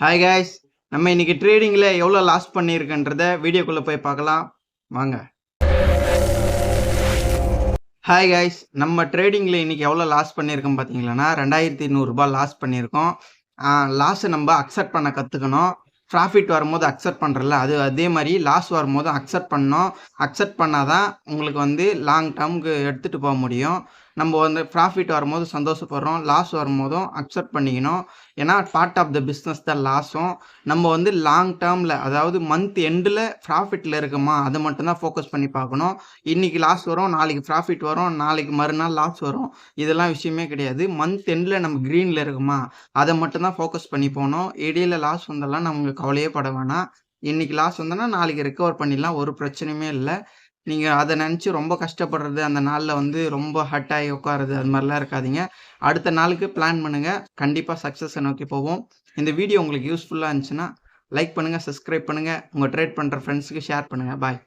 Hi guys நம்ம இன்னைக்கு ட்ரேடிங்கில் எவ்வளோ லாஸ் பண்ணியிருக்கன்றத வீடியோக்குள்ளே போய் பார்க்கலாம். வாங்க. ஹாய் guys நம்ம ட்ரேடிங்கில் இன்னைக்கு எவ்வளோ லாஸ் பண்ணியிருக்கோம் பார்த்தீங்களன்னா ரெண்டாயிரத்தி நூறுரூபா லாஸ் பண்ணியிருக்கோம் லாஸை நம்ம அக்செப்ட் பண்ண கற்றுக்கணும் ப்ராஃபிட் வரும்போது அக்செப்ட் பண்ணுறல அது அதே மாதிரி லாஸ் வரும்போது அக்செப்ட் பண்ணோம். அக்செப்ட் பண்ணால் தான் உங்களுக்கு வந்து லாங் டேர்முக்கு எடுத்துகிட்டு போக முடியும். நம்ம வந்து ப்ராஃபிட் வரும்போது சந்தோஷப்படுறோம் லாஸ் வரும்போதும் அக்செப்ட் பண்ணிக்கணும். ஏன்னா பார்ட் ஆஃப் த பிஸ்னஸ் தான் லாஸும் நம்ம வந்து லாங் டேர்மில் அதாவது மந்த் எண்டில் ப்ராஃபிட்டில் இருக்குமா அதை மட்டும்தான் ஃபோக்கஸ் பண்ணி பார்க்கணும். இன்றைக்கி லாஸ் வரும் நாளைக்கு ப்ராஃபிட் வரும் நாளைக்கு மறுநாள் லாஸ் வரும். இதெல்லாம் விஷயமே கிடையாது. மந்த் எண்டில் நம்ம க்ரீனில் இருக்குமா அதை மட்டும்தான் ஃபோக்கஸ் பண்ணி போகணும். இடையில லாஸ் வந்தெல்லாம் நமக்கு கவலையே பட வேணாம். இன்றைக்கி லாஸ் வந்தோன்னா நாளைக்கு ரெக்கவர் பண்ணிடலாம். ஒரு பிரச்சனையுமே இல்லை. நீங்கள் அதை நினச்சி ரொம்ப கஷ்டப்படுறது அந்த நாளில் வந்து ரொம்ப ஹட் ஆகி உட்காருது அது மாதிரிலாம் இருக்காதீங்க. அடுத்த நாளுக்கு பிளான் பண்ணுங்கள் கண்டிப்பாக சக்ஸஸை நோக்கி போவோம். இந்த வீடியோ உங்களுக்கு யூஸ்ஃபுல்லாக இருந்துச்சுன்னா லைக் பண்ணுங்கள் சப்ஸ்கிரைப் பண்ணுங்கள் உங்கள் ட்ரேட் பண்ணுற ஃப்ரெண்ட்ஸுக்கு ஷேர் பண்ணுங்கள் பாய்